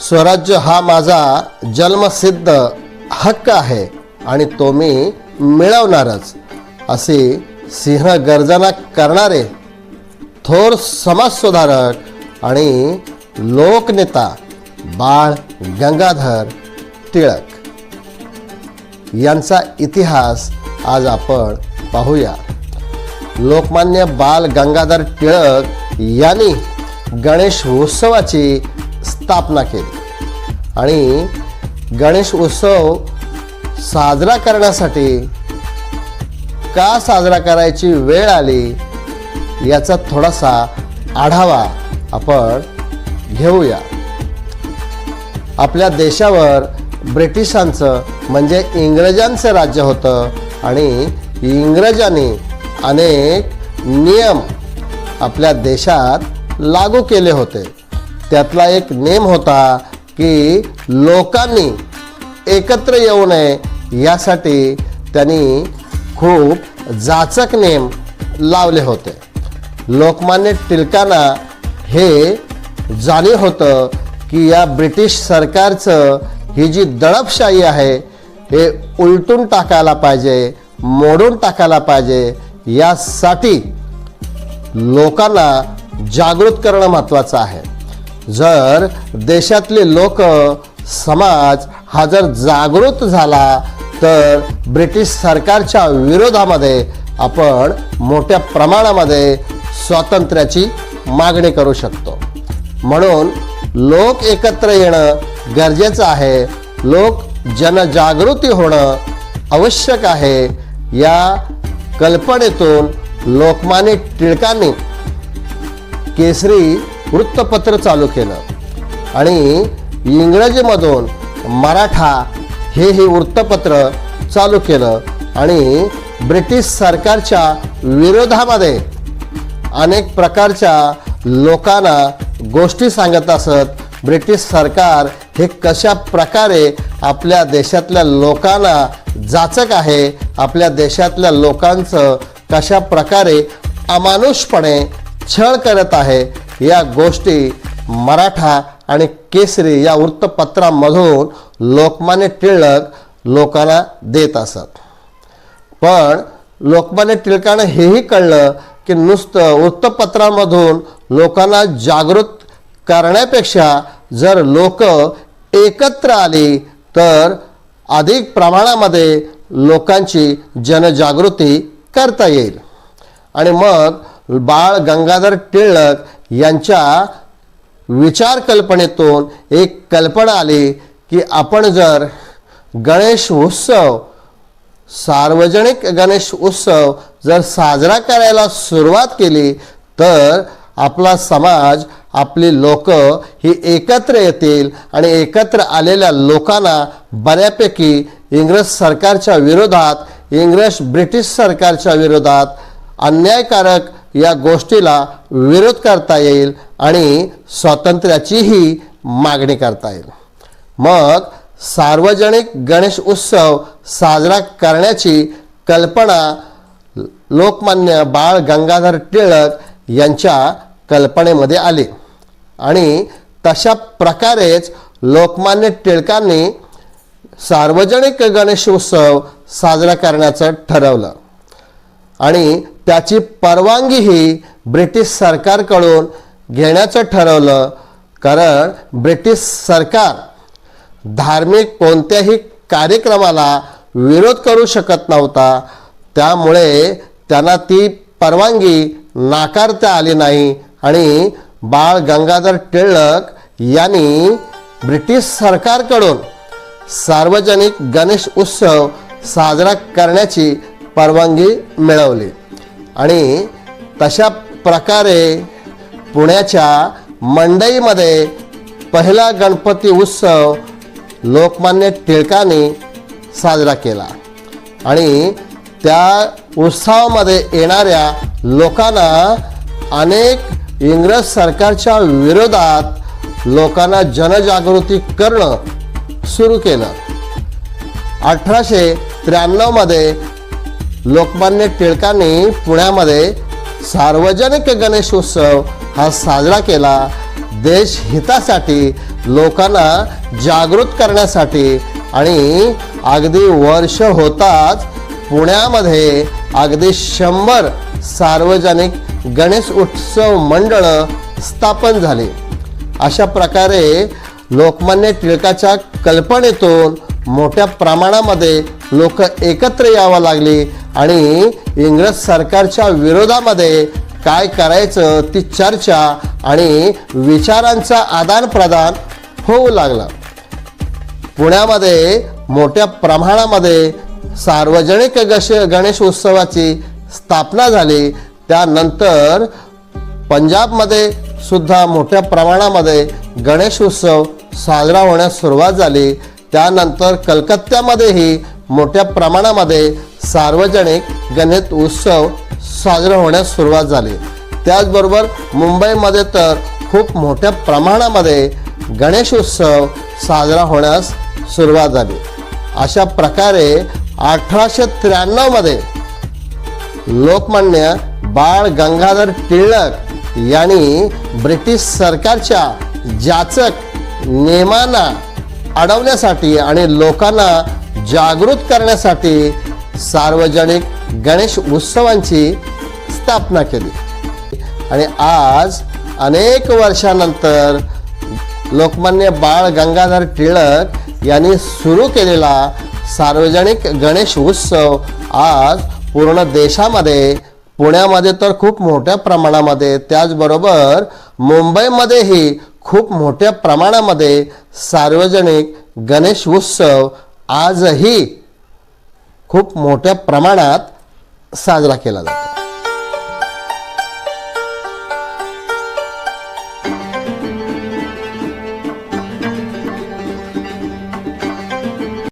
स्वराज्य हा माझा जन्मसिद्ध हक्क आहे आणि तो मी मिळवणारच. असे सिंह गर्जना करणारे थोर समाजसुधारक आणि लोकनेता बाळ गंगाधर टिळक यांचा इतिहास आज आपण पाहूया. लोकमान्य बाल गंगाधर टिळक यांनी गणेश उत्सवाची स्थापना केली. आणि गणेश उत्सव साजरा करण्यासाठी का साजरा करायची वेळ आली याचा थोडासा आढावा आपण घेऊया. आपल्या देशावर ब्रिटिशांचं म्हणजे इंग्रजांचं राज्य होतं आणि इंग्रजांनी अनेक नियम आपल्या देशात लागू केले होते. त्यातला एक नेम होता की लोकांनी एकत्र येऊ नये यासाठी त्यांनी खूप जाचक नेम लावले होते. लोकमान्य टिळकांना हे जाणीव होतं की या ब्रिटिश सरकारचं ही जी दडपशाही आहे हे उलटून टाकायला पाहिजे मोडून टाकायला पाहिजे यासाठी लोकांना जागृत करणं महत्त्वाचं आहे. जर देशातले लोक समाज हा जर जागृत झाला तर ब्रिटिश सरकारच्या विरोधामध्ये आपण मोठ्या प्रमाणामध्ये स्वातंत्र्याची मागणी करू शकतो. म्हणून लोक एकत्र येणं गरजेचं आहे. लोक जनजागृती होणं आवश्यक आहे. या कल्पनेतून लोकमान्य टिळकांनी केसरी वृत्तपत्र चालू केलं. आणि इंग्रजीमधून मराठा हे हे वृत्तपत्र चालू केलं आणि ब्रिटिश सरकारच्या विरोधामध्ये अनेक प्रकारच्या लोकांना गोष्टी सांगत असत ब्रिटिश सरकार हे कशा प्रकारे आपल्या देशातल्या लोकांना जाचक आहे आपल्या देशातल्या लोकांचं कशा प्रकारे अमानुषपणे छळ करत आहे या गोष्टी मराठा आणि केसरी या वृत्तपत्रामधून लोकमान्य टिळक लोकांना देत असत. पण लोकमान्य टिळकानं हेही कळलं की नुसतं वृत्तपत्रामधून लोकांना जागृत करण्यापेक्षा जर लोक एकत्र आली तर अधिक प्रमाणामध्ये लोकांची जनजागृती करता येईल. आणि मग बाळ गंगाधर टिळक यांच्या विचार कल्पनेतून एक कल्पना आली की आपण जर गणेश उत्सव सार्वजनिक गणेश उत्सव जर साजरा करायला सुरुवात केली तर आपला समाज आपली लोक ही एकत्र येतील आणि एकत्र आलेल्या लोकांना बऱ्यापैकी इंग्रज सरकारच्या विरोधात इंग्रज ब्रिटिश सरकारच्या विरोधात अन्यायकारक या गोष्टीला विरोध करता येईल आणि स्वातंत्र्याचीही मागणी करता येईल. मग सार्वजनिक गणेश उत्सव साजरा करण्याची कल्पना लोकमान्य बाळ गंगाधर टिळक यांच्या कल्पनेमध्ये आली. आणि तशा प्रकारेच लोकमान्य टिळकांनी सार्वजनिक गणेश उत्सव साजरा करण्याचं ठरवलं. आणि त्याची परवानगीही ब्रिटिश सरकारकडून घेण्याचं ठरवलं. कारण ब्रिटिश सरकार धार्मिक कोणत्याही कार्यक्रमाला विरोध करू शकत नव्हता. त्यामुळे त्यांना ती परवानगी नाकारता आली नाही आणि बाळ गंगाधर टिळक यांनी ब्रिटिश सरकारकडून सार्वजनिक गणेश उत्सव साजरा करण्याची परवानगी मिळवली. आणि तशा प्रकारे पुण्याच्या मंडईमध्ये पहिला गणपती उत्सव लोकमान्य टिळकांनी साजरा केला. आणि त्या उत्सवामध्ये येणाऱ्या लोकांना अनेक इंग्रज सरकारच्या विरोधात लोकांना जनजागृती करणं सुरू केलं. अठराशे त्र्याण्णवमध्ये लोकमान्य टिळकांनी पुण्यामध्ये सार्वजनिक गणेशोत्सव हा साजरा केला. देश हितासाठी लोकांना जागृत करण्यासाठी आणि अगदी वर्ष होताच पुण्यामध्ये अगदी शंभर सार्वजनिक गणेश उत्सव मंडळं स्थापन झाली. अशा प्रकारे लोकमान्य टिळकाच्या कल्पनेतून मोठ्या प्रमाणामध्ये लोक एकत्र यावं लागली. आणि इंग्रज सरकारच्या विरोधामध्ये काय करायचं ती चर्चा आणि विचारांचा आदानप्रदान होऊ लागला. पुण्यामध्ये मोठ्या प्रमाणामध्ये सार्वजनिक गश गणेश उत्सवाची स्थापना झाली. त्यानंतर पंजाबमध्ये सुद्धा मोठ्या प्रमाणामध्ये गणेश उत्सव साजरा होण्यास सुरुवात झाली. त्यानंतर कलकत्त्यामध्येही मोठ्या प्रमाणामध्ये सार्वजनिक गणेश उत्सव साजरा होण्यास सुरुवात झाली. त्याचबरोबर मुंबईमध्ये तर खूप मोठ्या प्रमाणामध्ये गणेश उत्सव साजरा होण्यास सुरुवात झाली. अशा प्रकारे अठराशे त्र्याण्णवमध्ये लोकमान्य बाळ गंगाधर टिळक यांनी ब्रिटिश सरकारच्या जाचक नियमांना अडवण्यासाठी आणि लोकांना जागृत करण्यासाठी सार्वजनिक गणेश उत्सवांची स्थापना केली. आणि आज अनेक वर्षानंतर लोकमान्य बाळ गंगाधर टिळक यांनी सुरू केलेला सार्वजनिक गणेश उत्सव आज पूर्ण देशामध्ये पुण्यामध्ये तर खूप मोठ्या प्रमाणामध्ये त्याचबरोबर मुंबईमध्येही खूप मोठ्या प्रमाणामध्ये सार्वजनिक गणेश उत्सव आजही खूप मोठ्या प्रमाणात साजरा केला जातो.